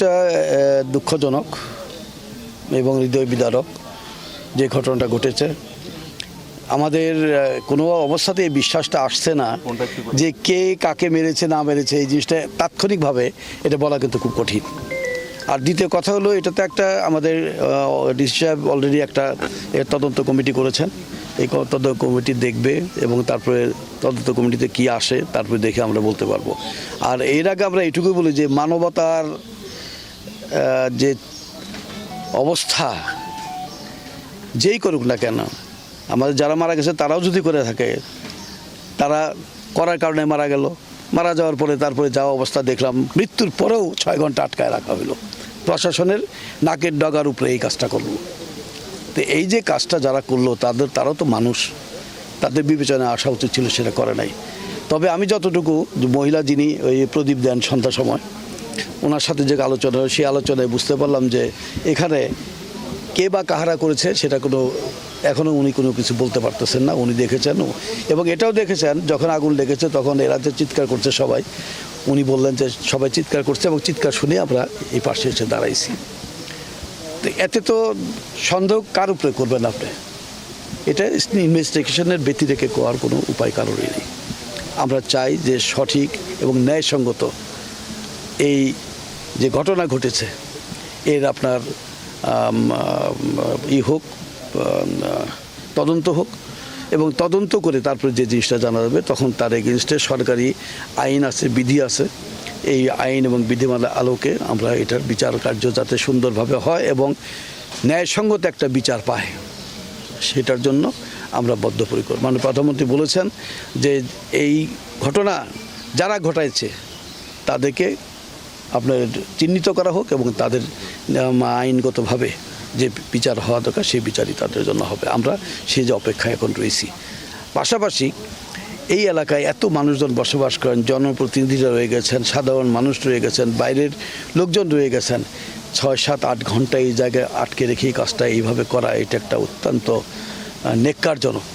একটা দুঃখজনক এবং হৃদয় বিদারক যে ঘটনাটা ঘটেছে। আমাদের কোনো অবস্থাতে এই বিশ্বাসটা আসছে না যে কে কাকে মেরেছে না মেরেছে এই জিনিসটা তাৎক্ষণিকভাবে এটা বলা কিন্তু খুব কঠিন। আর দ্বিতীয় কথা হলো এটাতে একটা আমাদের ডিসি সাহেব অলরেডি একটা এর তদন্ত কমিটি করেছেন। এই তদন্ত কমিটি দেখবে এবং তারপরে তদন্ত কমিটিতে কি আসে তারপরে দেখে আমরা বলতে পারব। আর এর আগে আমরা এটুকুই বলি যে মানবতার যে অবস্থা, যেই করুক না কেন, আমাদের যারা মারা গেছে তারাও যদি করে থাকে, তারা করার কারণে মারা গেল। মারা যাওয়ার পরে তারপরে যাওয়া অবস্থা দেখলাম, মৃত্যুর পরেও ছয় ঘণ্টা আটকায় রাখা হলো প্রশাসনের নাকের ডগার উপরে এই কাজটা করল। তো এই যে কাজটা যারা করল, তাদের, তারাও তো মানুষ। তাদের বিবেচনায় আসা উচিত ছিল সেটা করে নাই। তবে আমি যতটুকু, মহিলা যিনি ওই প্রদীপ দেন সন্ধ্যা সময় ওনার সাথে যে আলোচনা সেই আলোচনায় বুঝতে পারলাম যে এখানে কে বা কাহারা করেছে সেটা কোনো এখনও উনি কোনো কিছু বলতে পারতেছেন না, উনি দেখেছেন। এবং এটাও দেখেছেন, যখন আগুন লেগেছে তখন এরা যে চিৎকার করছে সবাই। উনি বললেন যে সবাই চিৎকার করছে এবং চিৎকার শুনে আমরা এই পাশে এসে দাঁড়াইছি। তো এতে তো সন্দেহ কার উপরে করবেন আপনি? এটা ইনভেস্টিগেশনের ব্যতি রেখে করার কোনো উপায় কারোরই নেই। আমরা চাই যে সঠিক এবং ন্যায়সঙ্গত এই যে ঘটনা ঘটেছে, এর আপনার ই হোক তদন্ত হোক এবং তদন্ত করে তারপরে যে জিনিসটা জানা যাবে, তখন তার এগেনস্টে সরকারি আইন আছে, বিধি আছে। এই আইন এবং বিধিমালার আলোকে আমরা এটার বিচার কার্য যাতে সুন্দরভাবে হয় এবং ন্যায়সঙ্গত একটা বিচার পায়। সেটার জন্য আমরা বদ্ধপরিকর। মানে প্রধানমন্ত্রী বলেছেন যে এই ঘটনা যারা ঘটাইছে, তাদেরকে আপনার চিহ্নিত করা হোক এবং তাদের আইনগতভাবে যে বিচার হওয়া দরকার, সেই বিচারই তাদের জন্য হবে। আমরা সেই যে অপেক্ষায় এখন রয়েছি। পাশাপাশি এই এলাকায় এত মানুষজন বসবাস করেন, জনপ্রতিনিধিরা রয়ে গেছেন, সাধারণ মানুষ রয়ে গেছেন, বাইরের লোকজন রয়ে গেছেন। ছয়, সাত, আট ঘণ্টা এই জায়গায় আটকে রেখে কাজটা এইভাবে করা, এটা একটা অত্যন্ত নেককারজনক